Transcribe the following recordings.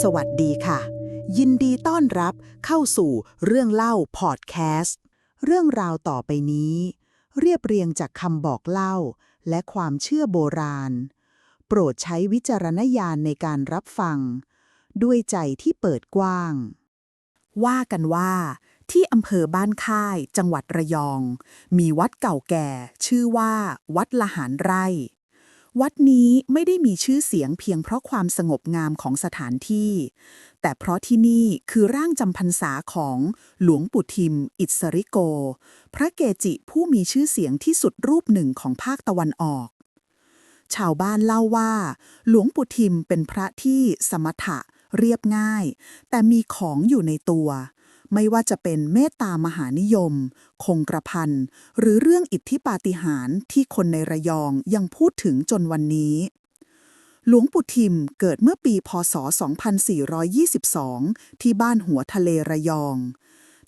สวัสดีค่ะ ยินดีต้อนรับเข้าสู่เรื่องเล่าพอดแคสต์ เรื่องราวต่อไปนี้ เรียบเรียงจากคำบอกเล่า และความเชื่อโบราณ โปรดใช้วิจารณญาณในการรับฟัง ด้วยใจที่เปิดกว้าง ว่ากันว่าที่อำเภอบ้านค่ายจังหวัดระยอง มีวัดเก่าแก่ ชื่อว่า วัดละหารไร่ วัดนี้ไม่ได้มีชื่อเสียงเพียงเพราะความสงบงามของสถานที่ แต่เพราะที่นี่คือร่างจำพรรษาของหลวงปู่ทิม อิสริโก พระเกจิผู้มีชื่อเสียงที่สุดรูปหนึ่งของภาคตะวันออก ชาวบ้านเล่าว่า หลวงปู่ทิมเป็นพระที่สมถะเรียบง่าย แต่มีของอยู่ในตัว ไม่ว่าจะเป็นเมตตามหานิยม คงกระพัน หรือเรื่องอิทธิปาฏิหาริย์ที่คนในระยองยังพูดถึงจนวันนี้ หลวงปู่ทิมเกิดเมื่อปีพศ 2422 ที่บ้านหัวทะเลระยอง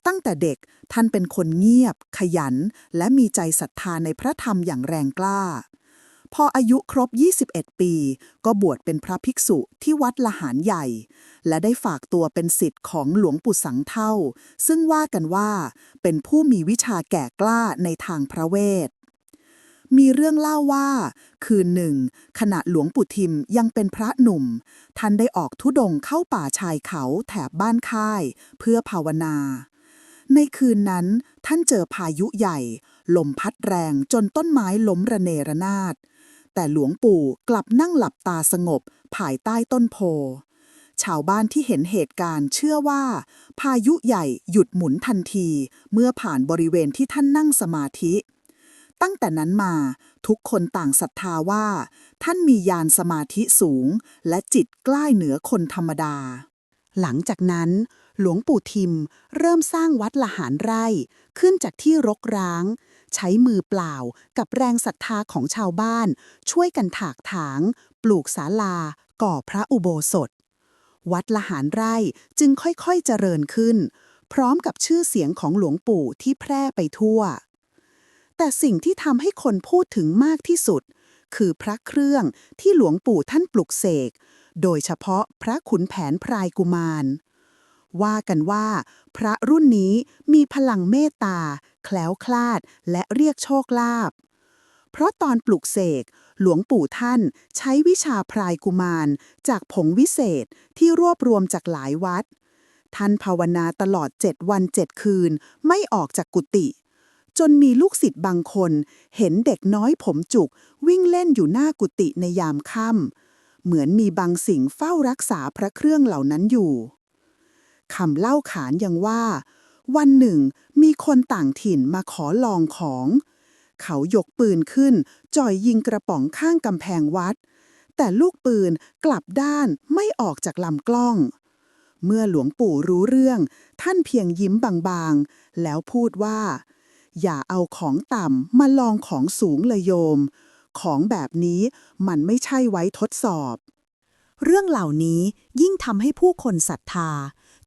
ตั้งแต่เด็กท่านเป็นคนเงียบ ขยัน และมีใจศรัทธาในพระธรรมอย่างแรงกล้า พออายุครบ 21 ปี ก็บวชเป็นพระภิกษุที่วัดละหารใหญ่ และได้ฝากตัวเป็นศิษย์ของหลวงปู่สังเท่า ซึ่งว่ากันว่า เป็นผู้มีวิชาแก่กล้าในทางพระเวท มีเรื่องเล่าว่า คืนหนึ่ง ขณะหลวงปู่ทิมยังเป็นพระหนุ่ม ท่านได้ออกทุดงเข้าป่าชายเขาแถบบ้านค่าย เพื่อภาวนาในคืนนั้นท่านเจอพายุใหญ่ ลมพัดแรงจนต้นไม้ล้มระเนระนาด แต่หลวงปู่กลับนั่งหลับตาสงบ ภายใต้ต้นโพ ชาวบ้านที่เห็นเหตุการณ์เชื่อว่า พายุใหญ่หยุดหมุนทันที เมื่อผ่านบริเวณที่ท่านนั่งสมาธิ ตั้งแต่นั้นมาทุกคนต่างศรัทธาว่า ท่านมียานสมาธิสูง และจิตใกล้เหนือคนธรรมดา หลังจากนั้น หลวงปู่ทิม เริ่มสร้างวัดละหารไร่ ขึ้นจากที่รกร้าง ใช้มือเปล่ากับแรงศรัทธาของชาวบ้าน ช่วยกันถากถาง ปลูกศาลา ก่อพระอุโบสถ วัดละหารไร่จึงค่อยๆเจริญขึ้น พร้อมกับชื่อเสียงของหลวงปู่ที่แพร่ไปทั่ว แต่สิ่งที่ทำให้คนพูดถึงมากที่สุด คือพระเครื่องที่หลวงปู่ท่านปลุกเสกโดยเฉพาะพระขุนแผนพรายกุมาร ว่ากันว่า พระรุ่นนี้มีพลังเมตตา แคล้วคลาด และเรียกโชคลาภเพราะตอนปลุกเสก หลวงปู่ท่านใช้วิชาพรายกุมาร จากผงวิเศษที่รวบรวมจากหลายวัด ท่านภาวนาตลอดเจ็ดวันเจ็ดคืนไม่ออกจากกุฏิจนมีลูกศิษย์บางคน เห็นเด็กน้อยผมจุก วิ่งเล่นอยู่หน้ากุฏิในยามค่ำเหมือนมีบางสิ่งเฝ้ารักษาพระเครื่องเหล่านั้นอยู่ คำเล่าขานยังว่า วันหนึ่งมีคนต่างถิ่นมาขอลองของ เขายกปืนขึ้น จ่อยยิงกระป๋องข้างกำแพงวัด แต่ลูกปืนกลับด้านไม่ออกจากลำกล้อง เมื่อหลวงปู่รู้เรื่อง ท่านเพียงยิ้มบางๆ แล้วพูดว่า อย่าเอาของต่ำมาลองของสูงเลยโยม ของแบบนี้มันไม่ใช่ไว้ทดสอบเรื่องเหล่านี้ยิ่งทำให้ผู้คนศรัทธา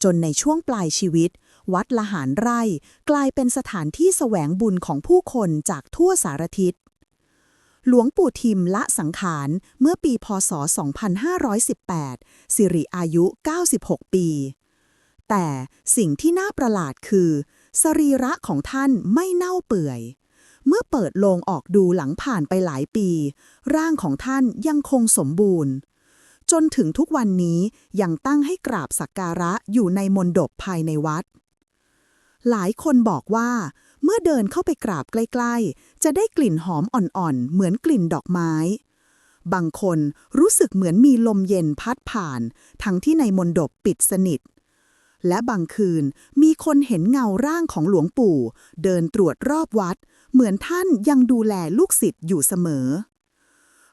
จนในช่วงปลายชีวิต วัดละหารไร่ กลายเป็นสถานที่แสวงบุญของผู้คนจากทั่วสารทิศ หลวงปู่ทิมละสังขารเมื่อปีพศ 2518 สิริอายุ 96 ปี แต่สิ่งที่น่าประหลาดคือ สรีระของท่านไม่เน่าเปื่อยเมื่อเปิดโลงออกดูหลังผ่านไปหลายปี ร่างของท่านยังคงสมบูรณ์ จนถึงทุกวันนี้ยังตั้งให้กราบสักการะอยู่ในมณฑปภายในวัด หลายคนบอกว่า เมื่อเดินเข้าไปกราบใกล้ๆ จะได้กลิ่นหอมอ่อนๆ เหมือนกลิ่นดอกไม้ บางคนรู้สึกเหมือนมีลมเย็นพัดผ่าน ทั้งที่ในมณฑปปิดสนิท และบางคืนมีคนเห็นเงาร่างของหลวงปู่ เดินตรวจรอบวัด เหมือนท่านยังดูแลลูกศิษย์อยู่เสมอ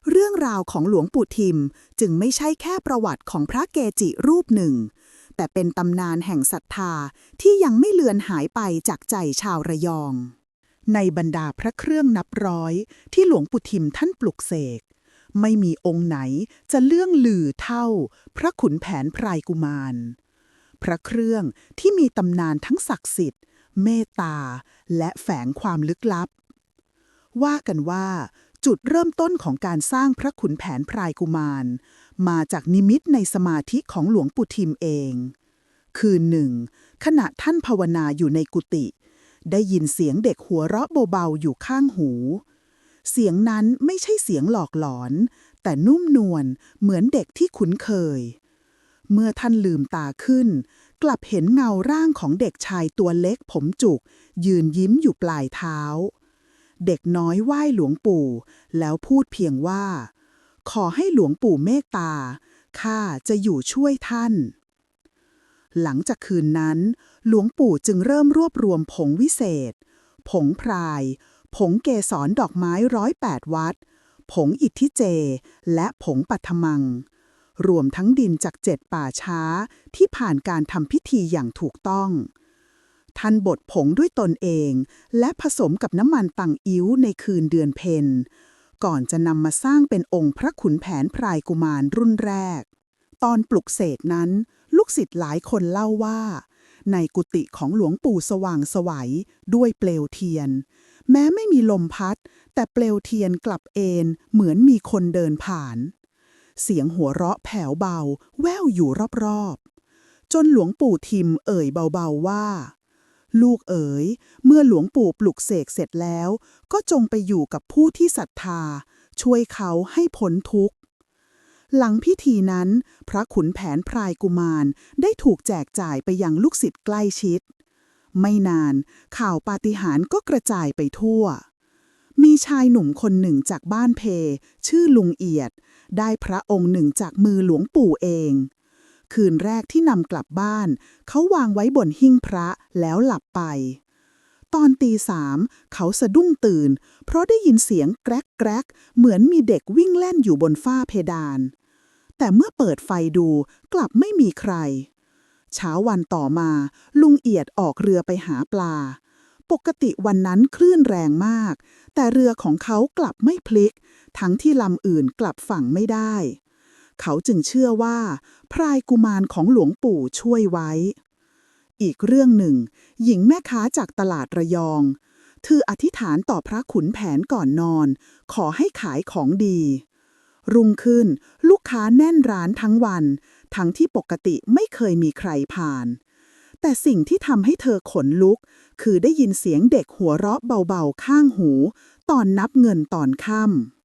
เรื่องราวของหลวงปู่ทิมจึงไม่ใช่แค่ประวัติของพระเกจิรูปหนึ่ง แต่เป็นตำนานแห่งศรัทธาที่ยังไม่เลือนหายไปจากใจชาวระยอง ในบรรดาพระเครื่องนับร้อยที่หลวงปู่ทิมท่านปลุกเสก ไม่มีองค์ไหนจะเลื่องลือเท่า พระขุนแผนพรายกุมาร พระเครื่องที่มีตำนานทั้งศักดิ์สิทธิ์ เมตตา และแฝงความลึกลับว่ากันว่า จุดเริ่มต้นของการสร้างพระขุนแผนพรายกุมาร มาจากนิมิตในสมาธิของหลวงปู่ทิมเอง คืนหนึ่ง ขณะท่านภาวนาอยู่ในกุฏิได้ยินเสียงเด็กหัวเราะเบาๆอยู่ข้างหู เสียงนั้นไม่ใช่เสียงหลอกหลอน แต่นุ่มนวลเหมือนเด็กที่คุ้นเคย เมื่อท่านลืมตาขึ้น กลับเห็นเงาร่างของเด็กชายตัวเล็กผมจุก ยืนยิ้มอยู่ปลายเท้า เด็กน้อยไหว้หลวงปู่ แล้วพูดเพียงว่า ขอให้หลวงปู่เมตตา ข้าจะอยู่ช่วยท่าน หลังจากคืนนั้น หลวงปู่จึงเริ่มรวบรวมผงวิเศษ ผงพราย ผงเกสรดอกไม้ร้อยแปดวัด ผงอิทธิเจ และผงปัทมัง รวมทั้งดินจากเจ็ดป่าช้าที่ผ่านการทำพิธีอย่างถูกต้อง ท่านบดผงด้วยตนเอง และผสมกับน้ำมันตังอิ้วในคืนเดือนเพ็ญก่อนจะนำมาสร้างเป็นองค์พระขุนแผนพรายกุมารรุ่นแรก ตอนปลุกเสกนั้น ลูกศิษย์หลายคนเล่าว่า ในกุฏิของหลวงปู่สว่างสวัยด้วยเปลวเทียน แม้ไม่มีลมพัด แต่เปลวเทียนกลับเอนเหมือนมีคนเดินผ่าน เสียงหัวเราะแผ่วเบา แว่วอยู่รอบๆ จนหลวงปู่ทิมเอ่ยเบาๆว่า ลูกเอ๋ย เมื่อหลวงปู่ปลุกเสกเสร็จแล้ว ก็จงไปอยู่กับผู้ที่ศรัทธา ช่วยเขาให้พ้นทุกข์ หลังพิธีนั้น พระขุนแผนพรายกุมารได้ถูกแจกจ่ายไปยังลูกศิษย์ใกล้ชิด ไม่นานข่าวปาฏิหาริย์ก็กระจายไปทั่ว มีชายหนุ่มคนหนึ่งจากบ้านเพ ชื่อลุงเอียด ได้พระองค์หนึ่งจากมือหลวงปู่เอง คืนแรกที่นำกลับบ้าน เขาวางไว้บนหิ้งพระแล้วหลับไป ตอนตีสามเขาสะดุ้งตื่น เพราะได้ยินเสียงแกรกแกรกเหมือนมีเด็กวิ่งเล่นอยู่บนฝ้าเพดาน แต่เมื่อเปิดไฟดูกลับไม่มีใคร เช้าวันต่อมา ลุงเอียดออกเรือไปหาปลา ปกติวันนั้นคลื่นแรงมาก แต่เรือของเขากลับไม่พลิก ทั้งที่ลำอื่นกลับฝั่งไม่ได้ เขาจึงเชื่อว่า พรายกุมารของหลวงปู่ช่วยไว้ อีกเรื่องหนึ่ง หญิงแม่ค้าจากตลาดระยอง เธออธิษฐานต่อพระขุนแผนก่อนนอน ขอให้ขายของดี รุ่งขึ้นลูกค้าแน่นร้านทั้งวัน ทั้งที่ปกติไม่เคยมีใครผ่าน แต่สิ่งที่ทำให้เธอขนลุก คือได้ยินเสียงเด็กหัวเราะเบาๆข้างหู ตอนนับเงินตอนค่ำ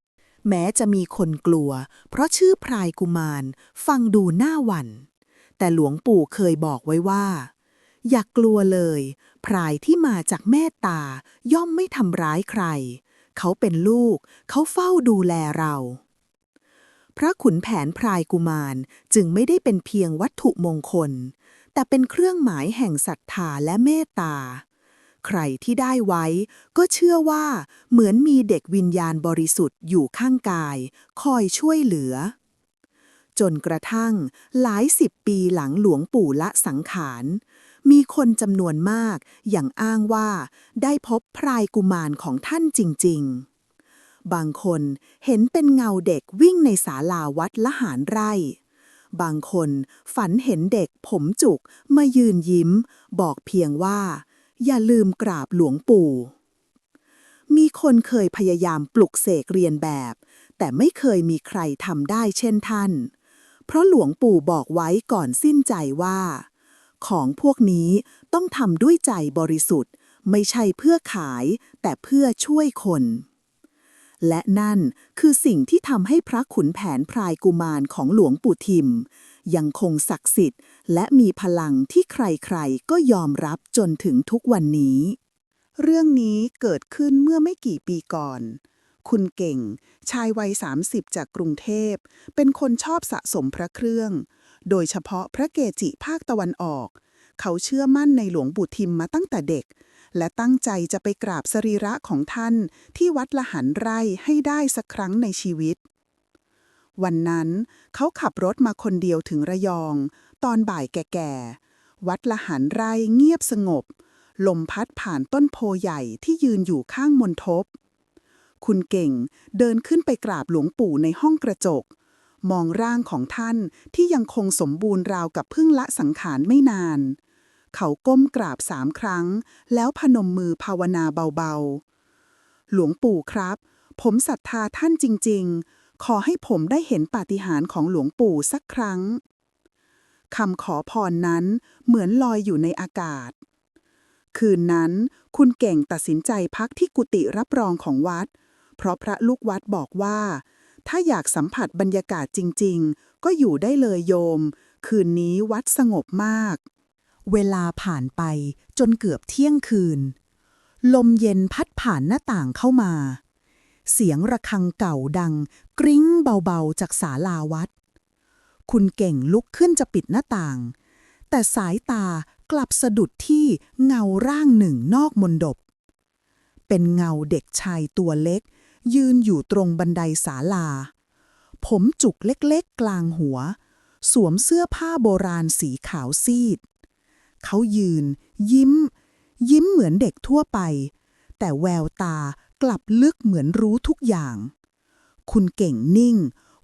แม้จะมีคนกลัว เพราะชื่อพรายกุมาร ฟังดูหน้าหวัน่น แต่หลวงปู่เคยบอกไว้ว่า อย่ากกลัวเลย พรายที่มาจากแม่ตาย่อมไม่ทำร้ายใคร เขาเป็นลูก เขาเฝ้าดูแลเราพระขุนแผนพรายกุมารจึงไม่ได้เป็นเพียงวัตถุมงคล แต่เป็นเครื่องหมายแห่งศรัทธาและเมตตา ใครที่ได้ไว้ ก็เชื่อว่าเหมือนมีเด็กวิญญาณบริสุทธิ์อยู่ข้างกาย คอยช่วยเหลือ จนกระทั่งหลายสิบปีหลังหลวงปู่ละสังขารมีคนจำนวนมากอย่างอ้างว่าได้พบพรายกุมารของท่านจริง ๆ บางคนเห็นเป็นเงาเด็กวิ่งในศาลาวัดละหารไร่ บางคนฝันเห็นเด็กผมจุกมายืนยิ้ม บอกเพียงว่า อย่าลืมกราบหลวงปู่ มีคนเคยพยายามปลุกเสกเรียนแบบ แต่ไม่เคยมีใครทำได้เช่นท่าน เพราะหลวงปู่บอกไว้ก่อนสิ้นใจว่า ของพวกนี้ต้องทำด้วยใจบริสุทธิ์ ไม่ใช่เพื่อขาย แต่เพื่อช่วยคน และนั่นคือสิ่งที่ทำให้พระขุนแผนพรายกุมารของหลวงปู่ทิม ยังคงศักดิ์สิทธิ์ และมีพลังที่ใครๆ ก็ยอมรับจนถึงทุกวันนี้ เรื่องนี้เกิดขึ้นเมื่อไม่กี่ปีก่อน คุณเก่ง ชายวัย 30 จากกรุงเทพ เป็นคนชอบสะสมพระเครื่อง โดยเฉพาะพระเกจิภาคตะวันออก เขาเชื่อมั่นในหลวงปู่ทิมมาตั้งแต่เด็กและตั้งใจจะไปกราบสรีระของท่านที่วัดละหันไร่ให้ได้สักครั้งในชีวิต วันนั้นเขาขับรถมาคนเดียวถึงระยอง ตอนบ่ายแก่ๆ วัดละหันไร่เงียบสงบ ลมพัดผ่านต้นโพใหญ่ที่ยืนอยู่ข้างมณฑปคุณเก่งเดินขึ้นไปกราบหลวงปู่ในห้องกระจก มองร่างของท่านที่ยังคงสมบูรณ์ราวกับเพิ่งละสังขารไม่นาน เขาก้มกราบสามครั้ง แล้วพนมมือภาวนาเบาๆ หลวงปู่ครับ ผมศรัทธาท่านจริง ๆ ขอให้ผมได้เห็นปาฏิหาริย์ของหลวงปู่สักครั้งคำขอพรนั้นเหมือนลอยอยู่ในอากาศ คืนนั้น คุณเก่งตัดสินใจพักที่กุฏิรับรองของวัด เพราะพระลูกวัดบอกว่า ถ้าอยากสัมผัสบรรยากาศจริง ๆ ก็อยู่ได้เลยโยม คืนนี้วัดสงบมาก เวลาผ่านไปจนเกือบเที่ยงคืน ลมเย็นพัดผ่านหน้าต่างเข้ามา เสียงระฆังเก่าดัง กริ้งเบาๆจากศาลาวัด คุณเก่งลุกขึ้นจะปิดหน้าต่าง แต่สายตากลับสะดุดที่เงาร่างหนึ่งนอกมนดบ เป็นเงาเด็กชายตัวเล็ก ยืนอยู่ตรงบันไดศาลา ผมจุกเล็กๆกลางหัว สวมเสื้อผ้าโบราณสีขาวซีด เขายืน ยิ้ม ยิ้มเหมือนเด็กทั่วไป แต่แววตา กลับลึกเหมือนรู้ทุกอย่าง คุณเก่งนิ่ง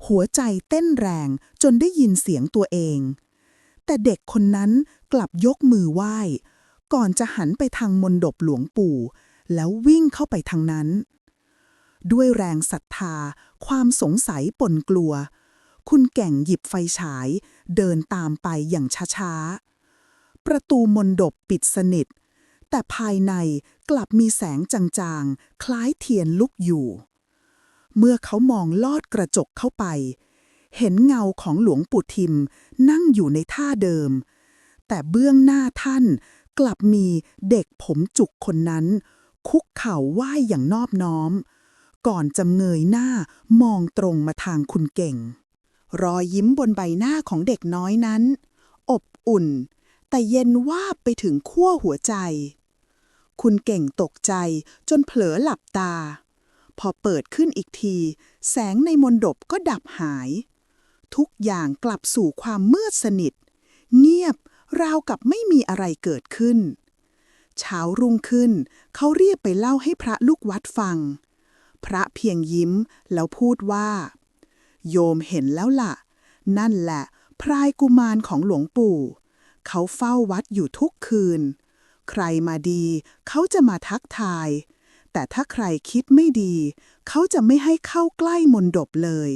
หัวใจเต้นแรงจนได้ยินเสียงตัวเอง แต่เด็กคนนั้นกลับยกมือไหว้ ก่อนจะหันไปทางมนดบหลวงปู่ แล้ววิ่งเข้าไปทางนั้น ด้วยแรงศรัทธา ความสงสัยปนกลัว คุณแก่งหยิบไฟฉาย เดินตามไปอย่างช้าๆประตูมนดบปิดสนิท แต่ภายในกลับมีแสงจางๆ คล้ายเทียนลุกอยู่ เมื่อเขามองลอดกระจกเข้าไป เห็นเงาของหลวงปู่ทิมนั่งอยู่ในท่าเดิม แต่เบื้องหน้าท่านกลับมีเด็กผมจุกคนนั้น คุกเข่าไหว้อย่างนอบน้อม ก่อนจำเงยหน้ามองตรงมาทางคุณเก่ง รอยยิ้มบนใบหน้าของเด็กน้อยนั้น อบอุ่น แต่เย็นวาบไปถึงขั้วหัวใจ คุณเก่งตกใจจนเผลอหลับตา พอเปิดขึ้นอีกที แสงในมนดบก็ดับหาย ทุกอย่างกลับสู่ความมืดสนิท เงียบราวกับไม่มีอะไรเกิดขึ้น เช้ารุ่งขึ้น เขาเรียกไปเล่าให้พระลูกวัดฟัง พระเพียงยิ้มแล้วพูดว่า โยมเห็นแล้วล่ะ นั่นแหละ พรายกุมารของหลวงปู่ เขาเฝ้าวัดอยู่ทุกคืน ใครมาดี เขาจะมาทักทาย แต่ถ้าใครคิดไม่ดี เขาจะไม่ให้เข้าใกล้มนดบเลย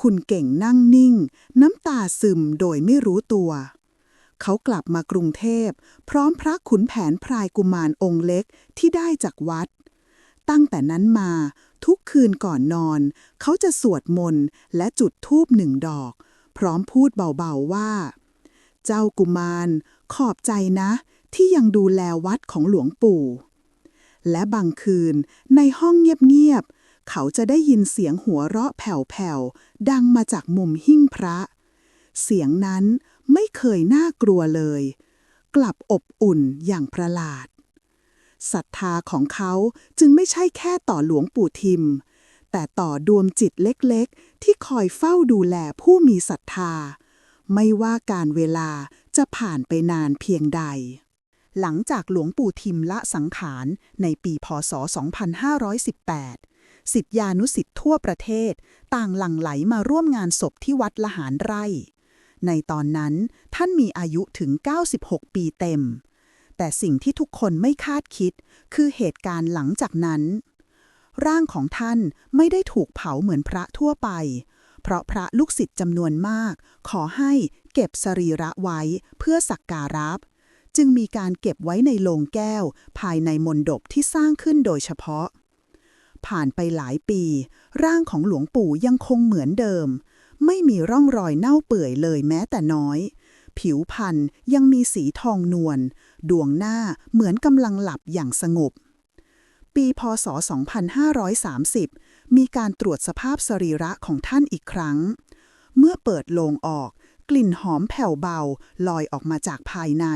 คุณเก่งนั่งนิ่ง น้ำตาซึมโดยไม่รู้ตัว เขากลับมากรุงเทพ พร้อมพระขุนแผนพรายกุมารองค์เล็กที่ได้จากวัด ตั้งแต่นั้นมาทุกคืนก่อนนอน เขาจะสวดมนต์และจุดธูปหนึ่งดอก พร้อมพูดเบาๆว่า เจ้ากุมาร ขอบใจนะ ที่ยังดูแลวัดของหลวงปู่ และบางคืนในห้องเงียบๆ เขาจะได้ยินเสียงหัวเราะแผ่วๆ ดังมาจากมุมหิ้งพระ เสียงนั้นไม่เคยน่ากลัวเลย กลับอบอุ่นอย่างประหลาดศรัทธาของเขาจึงไม่ใช่แค่ต่อหลวงปู่ทิม แต่ต่อดวงจิตเล็กๆ ที่คอยเฝ้าดูแลผู้มีศรัทธา ไม่ว่าการเวลาจะผ่านไปนานเพียงใด หลังจากหลวงปู่ทิมละสังขารในปีพศ 2518 สิทธยานุสิทธิ์ทั่วประเทศ ต่างหลั่งไหลมาร่วมงานศพที่วัดละหารไร่ ในตอนนั้นท่านมีอายุถึง 96 ปีเต็ม แต่สิ่งที่ทุกคนไม่คาดคิด คือเหตุการณ์หลังจากนั้น ร่างของท่านไม่ได้ถูกเผาเหมือนพระทั่วไปเพราะพระลูกศิษย์จำนวนมาก ขอให้เก็บสรีระไว้เพื่อสักการะ จึงมีการเก็บไว้ในโลงแก้ว ภายในมณฑปที่สร้างขึ้นโดยเฉพาะ ผ่านไปหลายปี ร่างของหลวงปู่ยังคงเหมือนเดิม ไม่มีร่องรอยเน่าเปื่อยเลยแม้แต่น้อย ผิวพรรณยังมีสีทองนวล ดวงหน้าเหมือนกำลังหลับอย่างสงบ ปีพศ 2530 มีการตรวจสภาพสรีระของท่านอีกครั้ง เมื่อเปิดโลงออกกลิ่นหอมแผ่วเบาลอยออกมาจากภายใน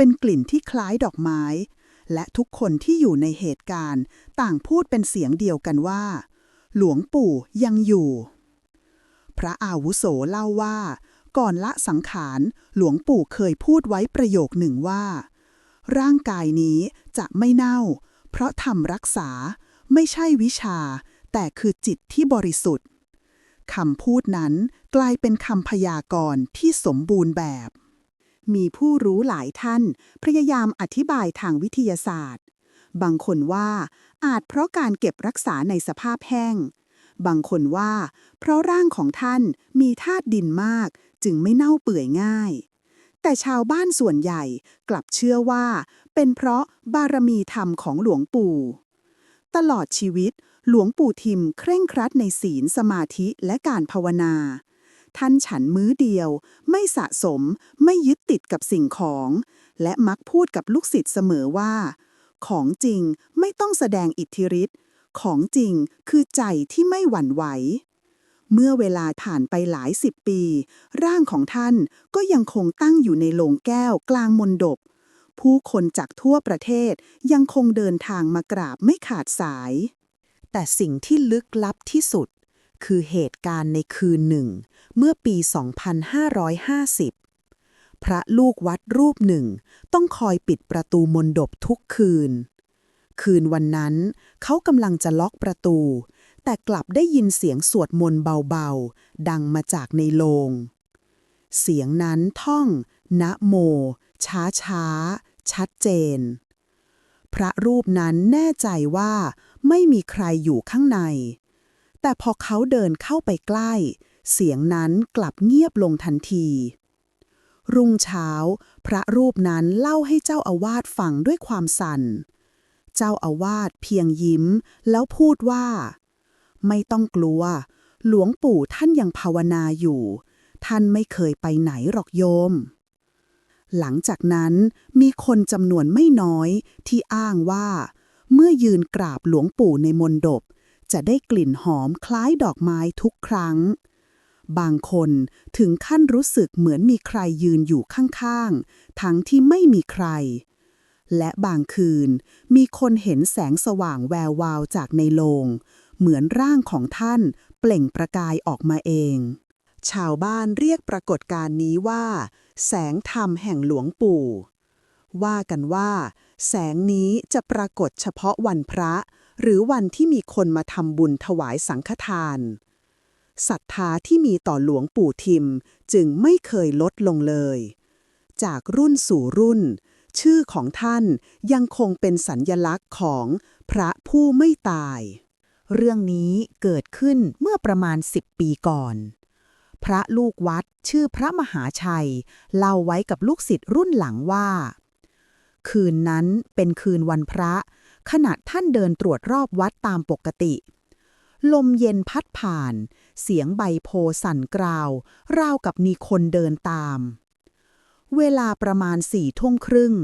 เป็นกลิ่นที่คล้ายดอกไม้ และทุกคนที่อยู่ในเหตุการณ์ ต่างพูดเป็นเสียงเดียวกันว่า หลวงปู่ยังอยู่ พระอาวุโสเล่าว่า ก่อนละสังขารหลวงปู่เคยพูดไว้ประโยคหนึ่งว่า ร่างกายนี้จะไม่เน่า เพราะทำรักษาไม่ใช่วิชา แต่คือจิตที่บริสุทธิ์คำพูดนั้นกลายเป็นคำพยากรณ์ที่สมบูรณ์แบบ มีผู้รู้หลายท่าน พยายามอธิบายทางวิทยาศาสตร์ บางคนว่าอาจเพราะการเก็บรักษาในสภาพแห้ง บางคนว่า เพราะร่างของท่านมีธาตุดินมาก จึงไม่เน่าเปื่อยง่าย แต่ชาวบ้านส่วนใหญ่กลับเชื่อว่า เป็นเพราะบารมีธรรมของหลวงปู่ ตลอดชีวิต หลวงปู่ทิมเคร่งครัดในศีลสมาธิและการภาวนา ท่านฉันมื้อเดียว ไม่สะสม ไม่ยึดติดกับสิ่งของ และมักพูดกับลูกศิษย์เสมอว่า ของจริงไม่ต้องแสดงอิทธิฤทธิ์ของจริงคือใจที่ไม่หวั่นไหว เมื่อเวลาผ่านไปหลายสิบปี ร่างของท่านก็ยังคงตั้งอยู่ในโลงแก้วกลางมนดบ ผู้คนจากทั่วประเทศยังคงเดินทางมากราบไม่ขาดสาย แต่สิ่งที่ลึกลับที่สุด คือเหตุการณ์ในคืนหนึ่ง เมื่อปี 2550 พระลูกวัดรูปหนึ่ง ต้องคอยปิดประตูมนดบทุกคืน คืนวันนั้น เขากำลังจะล็อกประตู แต่กลับได้ยินเสียงสวดมนต์เบาๆ ดังมาจากในโลง เสียงนั้นท่อง นะโม ช้าช้าๆชัดเจน พระรูปนั้นแน่ใจว่าไม่มีใครอยู่ข้างใน แต่พอเขาเดินเข้าไปใกล้ เสียงนั้นกลับเงียบลงทันที รุ่งเช้า พระรูปนั้นเล่าให้เจ้าอาวาสฟังด้วยความสั่น เจ้าอาวาสเพียงยิ้มแล้วพูดว่า ไม่ต้องกลัว หลวงปู่ท่านยังภาวนาอยู่ ท่านไม่เคยไปไหนหรอกโยมหลังจากนั้นมีคนจำนวนไม่น้อยที่อ้างว่า เมื่อยืนกราบหลวงปู่ในมนดบ จะได้กลิ่นหอมคล้ายดอกไม้ทุกครั้ง บางคนถึงขั้นรู้สึกเหมือนมีใครยืนอยู่ข้างๆ ทั้งที่ไม่มีใคร และบางคืนมีคนเห็นแสงสว่างแวววาวจากในโลง เหมือนร่างของท่านเปล่งประกายออกมาเอง ชาวบ้านเรียกปรากฏการณ์นี้ว่า แสงธรรมแห่งหลวงปู่ ว่ากันว่า แสงนี้จะปรากฏเฉพาะวันพระ หรือวันที่มีคนมาทำบุญถวายสังฆทานศรัทธาที่มีต่อหลวงปู่ทิมจึงไม่เคยลดลงเลย จากรุ่นสู่รุ่น ชื่อของท่านยังคงเป็นสัญญลักษณ์ของพระผู้ไม่ตาย เรื่องนี้เกิดขึ้นเมื่อประมาณ 10 ปีก่อน พระลูกวัดชื่อพระมหาชัย เล่าไว้กับลูกศิษย์รุ่นหลังว่า คืนนั้นเป็นคืนวันพระ ขณะท่านเดินตรวจรอบวัดตามปกติ ลมเย็นพัดผ่าน เสียงใบโพสั่นกราว ราวกับมีคนเดินตาม เวลาประมาณสี่ทุ่มครึ่ง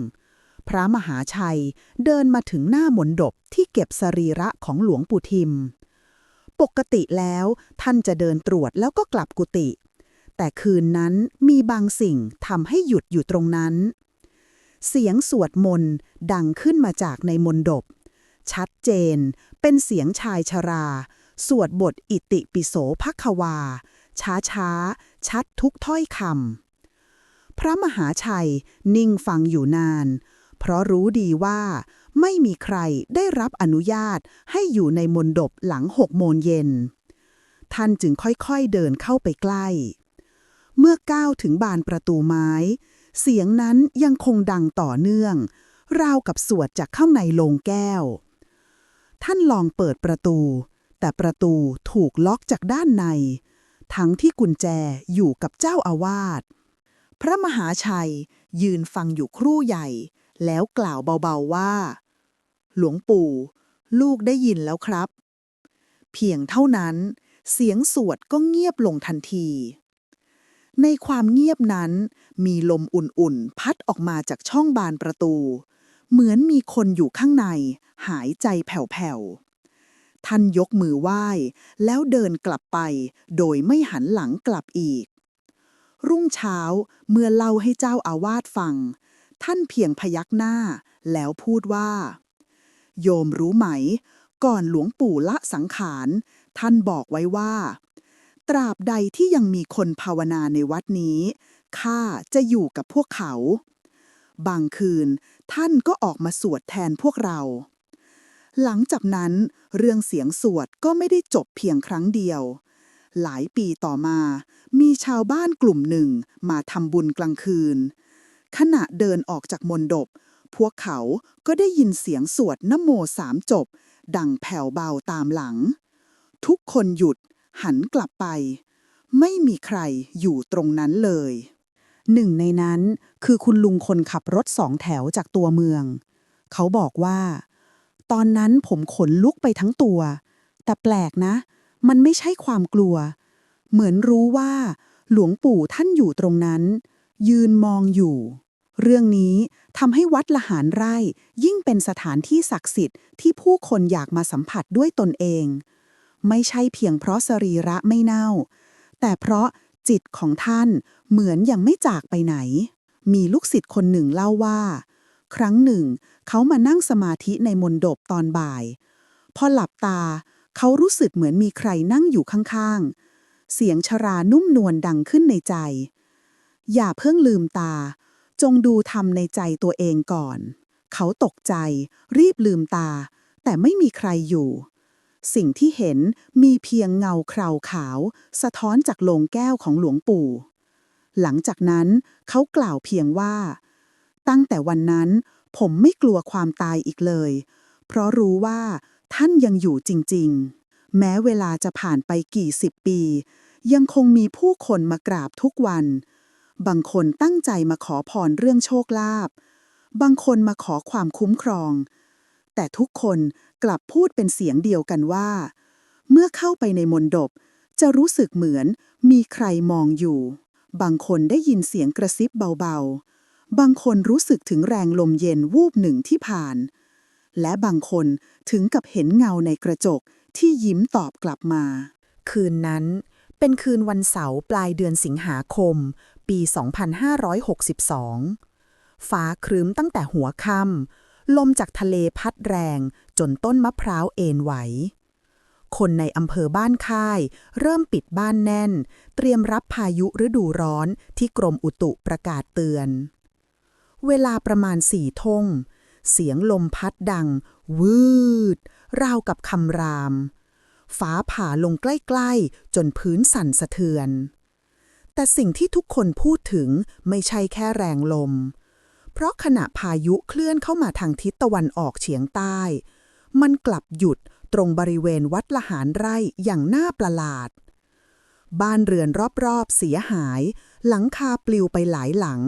พระมหาชัยเดินมาถึงหน้าหมนดบที่เก็บสรีระของหลวงปู่ทิม ปกติแล้วท่านจะเดินตรวจแล้วก็กลับกุฏิแต่คืนนั้นมีบางสิ่งทำให้หยุดอยู่ตรงนั้น เสียงสวดมนต์ดังขึ้นมาจากในมนดบ ชัดเจน เป็นเสียงชายชรา สวดบทอิติปิโสภควา ช้าช้า ชัดทุกถ้อยคำพระมหาชัยนิ่งฟังอยู่นาน เพราะรู้ดีว่า ไม่มีใครได้รับอนุญาตให้อยู่ในมนดบหลังหกโมงเย็น ท่านจึงค่อยๆเดินเข้าไปใกล้เมื่อก้าวถึงบานประตูไม้ เสียงนั้นยังคงดังต่อเนื่อง ราวกับสวดจากข้างในโลงแก้ว ท่านลองเปิดประตู แต่ประตูถูกล็อกจากด้านใน ทั้งที่กุญแจอยู่กับเจ้าอาวาส พระมหาชัยยืนฟังอยู่ครู่ใหญ่ แล้วกล่าวเบาๆว่า หลวงปู่ ลูกได้ยินแล้วครับ เพียงเท่านั้น เสียงสวดก็เงียบลงทันที ในความเงียบนั้น มีลมอุ่นๆ พัดออกมาจากช่องบานประตู เหมือนมีคนอยู่ข้างใน หายใจแผ่วๆ ท่านยกมือไหว้ แล้วเดินกลับไป โดยไม่หันหลังกลับอีก รุ่งเช้าเมื่อเล่าให้เจ้าอาวาสฟัง ท่านเพียงพยักหน้า แล้วพูดว่า โยมรู้ไหม ก่อนหลวงปู่ละสังขาร ท่านบอกไว้ว่า ตราบใดที่ยังมีคนภาวนาในวัดนี้ ข้าจะอยู่กับพวกเขา บางคืนท่านก็ออกมาสวดแทนพวกเรา หลังจากนั้นเรื่องเสียงสวดก็ไม่ได้จบเพียงครั้งเดียว หลายปีต่อมา มีชาวบ้านกลุ่มหนึ่งมาทำบุญกลางคืน ขณะเดินออกจากมนดบ พวกเขาก็ได้ยินเสียงสวดนโมสามจบ ดังแผ่วเบาตามหลัง ทุกคนหยุด หันกลับไป ไม่มีใครอยู่ตรงนั้นเลย หนึ่งในนั้นคือคุณลุงคนขับรถสองแถวจากตัวเมือง เขาบอกว่า ตอนนั้นผมขนลุกไปทั้งตัว แต่แปลกนะ มันไม่ใช่ความกลัว เหมือนรู้ว่า หลวงปู่ท่านอยู่ตรงนั้น ยืนมองอยู่ เรื่องนี้ทำให้วัดละหารไร่ยิ่งเป็นสถานที่ศักดิ์สิทธิ์ที่ผู้คนอยากมาสัมผัสด้วยตนเอง ไม่ใช่เพียงเพราะสรีระไม่เน่า แต่เพราะจิตของท่านเหมือนยังไม่จากไปไหน มีลูกศิษย์คนหนึ่งเล่าว่า ครั้งหนึ่ง เขามานั่งสมาธิในมนดบตอนบ่าย พอหลับตาเขารู้สึกเหมือนมีใครนั่งอยู่ข้างๆ เสียงชรานุ่มนวลดังขึ้นในใจ อย่าเพิ่งลืมตา จงดูธรรมในใจตัวเองก่อน เขาตกใจ รีบลืมตา แต่ไม่มีใครอยู่ สิ่งที่เห็นมีเพียงเงาคราวขาว สะท้อนจากโลงแก้วของหลวงปู่ หลังจากนั้นเขากล่าวเพียงว่า ตั้งแต่วันนั้น ผมไม่กลัวความตายอีกเลย เพราะรู้ว่า ท่านยังอยู่จริง ๆ แม้เวลาจะผ่านไปกี่สิบปี ยังคงมีผู้คนมากราบทุกวัน บางคนตั้งใจมาขอพรเรื่องโชคลาภบางคนมาขอความคุ้มครอง แต่ทุกคนกลับพูดเป็นเสียงเดียวกันว่า เมื่อเข้าไปในมนดบ จะรู้สึกเหมือนมีใครมองอยู่ บางคนได้ยินเสียงกระซิบเบาๆ บางคนรู้สึกถึงแรงลมเย็นวูบหนึ่งที่ผ่าน และบางคนถึงกับเห็นเงาในกระจกที่ยิ้มตอบกลับมา คืนนั้นเป็นคืนวันเสาร์ปลายเดือนสิงหาคม ปี 2562 ฟ้าครึ้มตั้งแต่หัวค่ำ ลมจากทะเลพัดแรง จนต้นมะพร้าวเอ็นไหว คนในอำเภอบ้านค่าย เริ่มปิดบ้านแน่น เตรียมรับพายุฤดูร้อนที่กรมอุตุประกาศเตือน เวลาประมาณสี่ทุ่งเสียงลมพัดดัง วืด ราวกับคำราม ฟ้าผ่าลงใกล้ ๆ จนพื้นสั่นสะเทือน แต่สิ่งที่ทุกคนพูดถึงไม่ใช่แค่แรงลม เพราะขณะพายุเคลื่อนเข้ามาทางทิศตะวันออกเฉียงใต้ มันกลับหยุดตรงบริเวณวัดละหารไร่อย่างน่าประหลาด บ้านเรือนรอบๆเสียหาย หลังคาปลิวไปหลายหลัง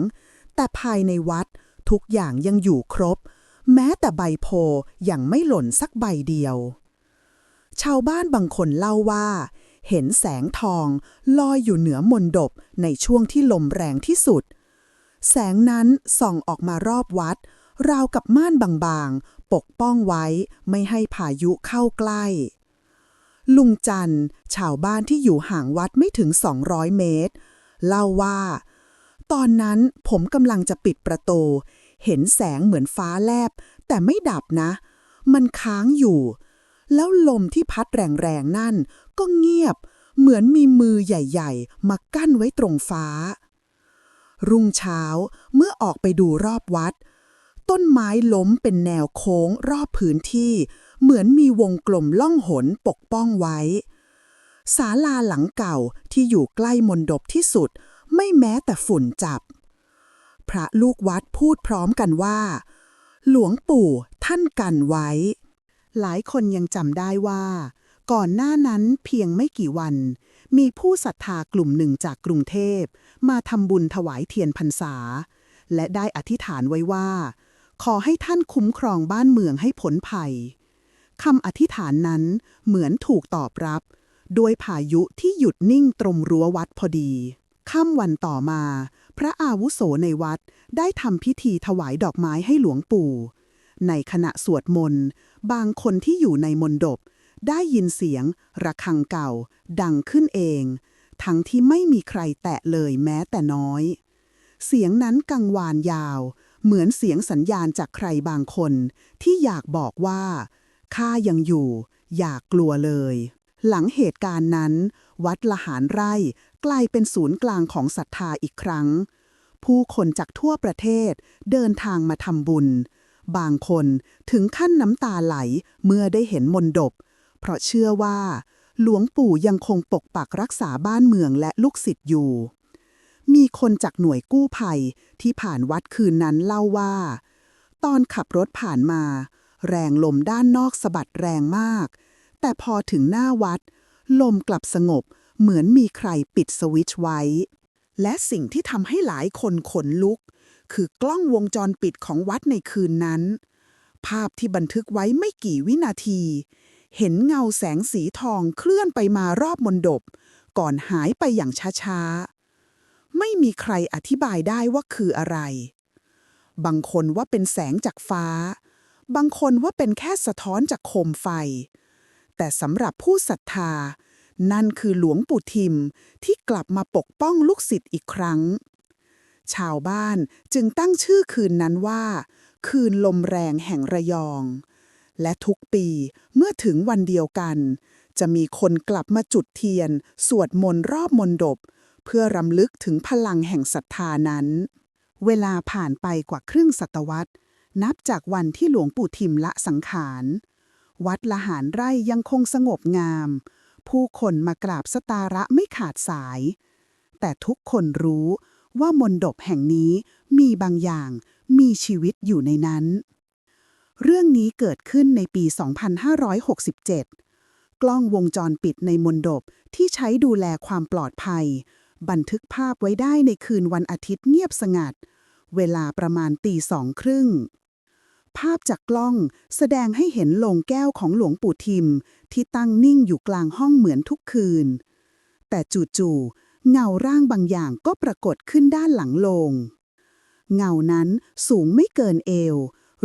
แต่ภายในวัดทุกอย่างยังอยู่ครบ แม้แต่ใบโพยังไม่หล่นสักใบเดียว ชาวบ้านบางคนเล่าว่า เห็นแสงทองลอยอยู่เหนือมนดบในช่วงที่ลมแรงที่สุด แสงนั้นส่องออกมารอบวัด ราวกับม่านบางๆ ปกป้องไว้ไม่ให้พายุเข้าใกล้ ลุงจันชาวบ้านที่อยู่ห่างวัดไม่ถึง 200 เมตร เล่าว่า ตอนนั้นผมกำลังจะปิดประตู เห็นแสงเหมือนฟ้าแลบ แต่ไม่ดับนะ มันค้างอยู่ แล้วลมที่พัดแรงๆนั่นก็เงียบ เหมือนมีมือใหญ่ ๆ มากั้นไว้ตรงฟ้า รุ่งเช้า เมื่อออกไปดูรอบวัด ต้นไม้ล้มเป็นแนวโค้งรอบพื้นที่ เหมือนมีวงกลมล่องหนปกป้องไว้ศาลาหลังเก่าที่อยู่ใกล้มนดบที่สุด ไม่แม้แต่ฝุ่นจับ พระลูกวัดพูดพร้อมกันว่า หลวงปู่ท่านกันไว้ หลายคนยังจำได้ว่า ก่อนหน้านั้นเพียงไม่กี่วัน มีผู้ศรัทธากลุ่มหนึ่งจากกรุงเทพ มาทำบุญถวายเทียนพรรษา และได้อธิษฐานไว้ว่า ขอให้ท่านคุ้มครองบ้านเมืองให้พ้นภัยคำอธิษฐานนั้นเหมือนถูกตอบรับ ด้วยพายุที่หยุดนิ่งตรงรั้ววัดพอดีค่ำวันต่อมา พระอาวุโสในวัดได้ทำพิธีถวายดอกไม้ให้หลวงปู่ ในขณะสวดมนต์ บางคนที่อยู่ในมนดบ ได้ยินเสียง ระฆังเก่า ดังขึ้นเอง ทั้งที่ไม่มีใครแตะเลยแม้แต่น้อย เสียงนั้นกังวานยาว เหมือนเสียงสัญญาณจากใครบางคน ที่อยากบอกว่าข้ายังอยู่ อย่ากลัวเลย หลังเหตุการณ์นั้น วัดละหารไร่กลายเป็นศูนย์กลางของศรัทธาอีกครั้ง ผู้คนจากทั่วประเทศเดินทางมาทำบุญบางคนถึงขั้นน้ำตาไหลเมื่อได้เห็นมนดบ เพราะเชื่อว่า หลวงปู่ยังคงปกปักรักษาบ้านเมืองและลูกศิษย์อยู่ มีคนจากหน่วยกู้ภัยที่ผ่านวัดคืนนั้นเล่าว่า ตอนขับรถผ่านมา แรงลมด้านนอกสะบัดแรงมาก แต่พอถึงหน้าวัด ลมกลับสงบเหมือนมีใครปิดสวิตช์ไว้ และสิ่งที่ทำให้หลายคนขนลุก คือกล้องวงจรปิดของวัดในคืนนั้น ภาพที่บันทึกไว้ไม่กี่วินาที เห็นเงาแสงสีทองเคลื่อนไปมารอบมนดบ ก่อนหายไปอย่างช้าๆ ไม่มีใครอธิบายได้ว่าคืออะไร บางคนว่าเป็นแสงจากฟ้า บางคนว่าเป็นแค่สะท้อนจากโคมไฟ แต่สำหรับผู้ศรัทธา นั่นคือหลวงปู่ทิมที่กลับมาปกป้องลูกศิษย์อีกครั้ง ชาวบ้านจึงตั้งชื่อคืนนั้นว่า คืนลมแรงแห่งระยอง และทุกปีเมื่อถึงวันเดียวกัน จะมีคนกลับมาจุดเทียน สวดมนต์รอบมนดบ เพื่อรำลึกถึงพลังแห่งศรัทธานั้น เวลาผ่านไปกว่าครึ่งศตวรรษ นับจากวันที่หลวงปู่ทิมละสังขาร วัดละหารไร่ยังคงสงบงาม ผู้คนมากราบสตาระไม่ขาดสาย แต่ทุกคนรู้ว่ามนดบแห่งนี้มีบางอย่างมีชีวิตอยู่ในนั้น เรื่องนี้เกิดขึ้นในปี 2567 กล้องวงจรปิดในมนดบที่ใช้ดูแลความปลอดภัย บันทึกภาพไว้ได้ในคืนวันอาทิตย์เงียบสงัด เวลาประมาณตีสองครึ่ง ภาพจากกล้องแสดงให้เห็นโลงแก้วของหลวงปู่ทิม ที่ตั้งนิ่งอยู่กลางห้องเหมือนทุกคืน แต่จู่ๆเงาร่างบางอย่างก็ปรากฏขึ้นด้านหลังโลง เงานั้นสูงไม่เกินเอว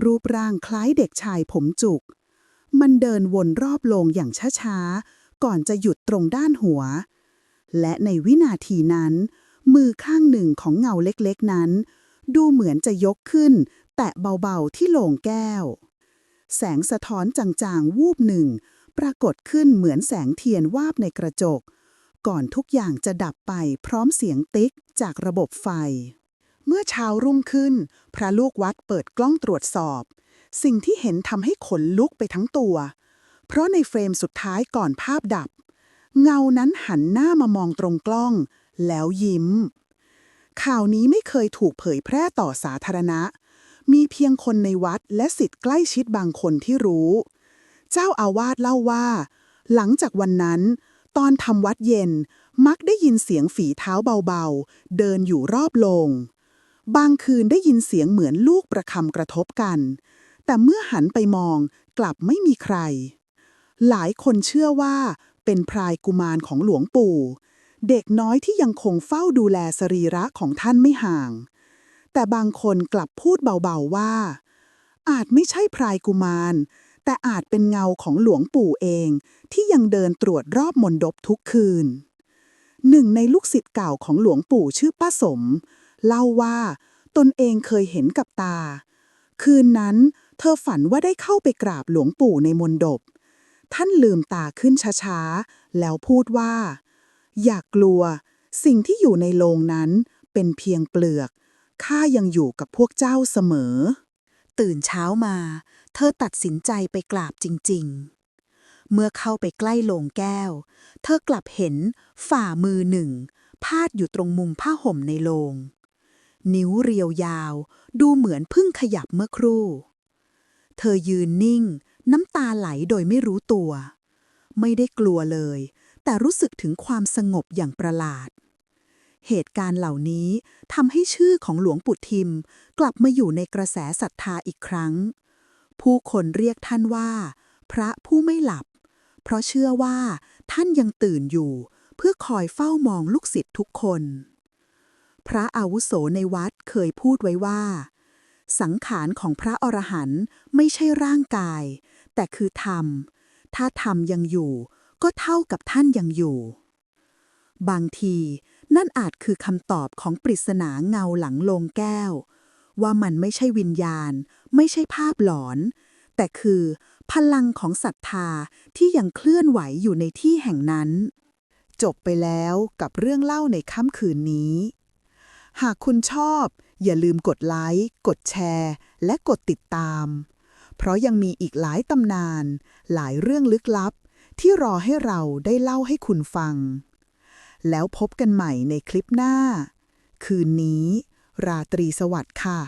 รูปร่างคล้ายเด็กชายผมจุก มันเดินวนรอบโลงอย่างช้าๆ ก่อนจะหยุดตรงด้านหัว และในวินาทีนั้น มือข้างหนึ่งของเงาเล็กๆนั้น ดูเหมือนจะยกขึ้น แตะเบาๆที่โลงแก้ว แสงสะท้อนจางๆ วูบหนึ่ง ปรากฏขึ้นเหมือนแสงเทียนวาบในกระจก ก่อนทุกอย่างจะดับไปพร้อมเสียงติ๊กจากระบบไฟ เมื่อเช้ารุ่งขึ้น พระลูกวัดเปิดกล้องตรวจสอบ สิ่งที่เห็นทำให้ขนลุกไปทั้งตัว เพราะในเฟรมสุดท้ายก่อนภาพดับ เงานั้นหันหน้ามามองตรงกล้อง แล้วยิ้ม ข่าวนี้ไม่เคยถูกเผยแพร่ต่อสาธารณะ มีเพียงคนในวัดและสิทธิ์ใกล้ชิดบางคนที่รู้ เจ้าอาวาสเล่าว่า หลังจากวันนั้น ตอนทำวัดเย็นมักได้ยินเสียงฝีเท้าเบาๆ เดินอยู่รอบโลง บางคืนได้ยินเสียงเหมือนลูกประคำกระทบกัน แต่เมื่อหันไปมองกลับไม่มีใคร หลายคนเชื่อว่าเป็นพรายกุมารของหลวงปู่ เด็กน้อยที่ยังคงเฝ้าดูแลสรีระของท่านไม่ห่าง แต่บางคนกลับพูดเบาๆว่า อาจไม่ใช่พรายกุมาร แต่อาจเป็นเงาของหลวงปู่เองที่ยังเดินตรวจรอบมนดบทุกคืนหนึ่งในลูกศิษย์เก่าของหลวงปู่ชื่อป้าสม เล่าว่า ตนเองเคยเห็นกับตา คืนนั้น เธอฝันว่าได้เข้าไปกราบหลวงปู่ในมนดบท่านลืมตาขึ้นช้าๆ แล้วพูดว่า อย่ากลัว สิ่งที่อยู่ในโลงนั้นเป็นเพียงเปลือก ข้ายังอยู่กับพวกเจ้าเสมอ ตื่นเช้ามา เธอตัดสินใจไปกราบจริง ๆ เมื่อเข้าไปใกล้โลงแก้ว เธอกลับเห็นฝ่ามือหนึ่ง พาดอยู่ตรงมุมผ้าห่มในโลง นิ้วเรียวยาว ดูเหมือนเพิ่งขยับเมื่อครู่ เธอยืนนิ่ง น้ำตาไหลโดยไม่รู้ตัว ไม่ได้กลัวเลย แต่รู้สึกถึงความสงบอย่างประหลาด เหตุการณ์เหล่านี้ทำให้ชื่อของหลวงปู่ทิม กลับมาอยู่ในกระแสศรัทธาอีกครั้ง ผู้คนเรียกท่านว่า พระผู้ไม่หลับ เพราะเชื่อว่าท่านยังตื่นอยู่ เพื่อคอยเฝ้ามองลูกศิษย์ทุกคน พระอาวุโสในวัดเคยพูดไว้ว่า สังขารของพระอรหันต์ไม่ใช่ร่างกาย แต่คือธรรม ถ้าธรรมยังอยู่ ก็เท่ากับท่านยังอยู่ บางทีนั่นอาจคือคำตอบของปริศนาเงาหลังโลงแก้ว ว่ามันไม่ใช่วิญญาณ ไม่ใช่ภาพหลอน แต่คือพลังของศรัทธาที่ยังเคลื่อนไหวอยู่ในที่แห่งนั้น จบไปแล้วกับเรื่องเล่าในค่ำคืนนี้ หากคุณชอบ อย่าลืมกดไลค์กดแชร์ และกดติดตาม เพราะยังมีอีกหลายตำนาน หลายเรื่องลึกลับ ที่รอให้เราได้เล่าให้คุณฟัง แล้วพบกันใหม่ในคลิปหน้า คืนนี้ ราตรีสวัสดิ์ค่ะ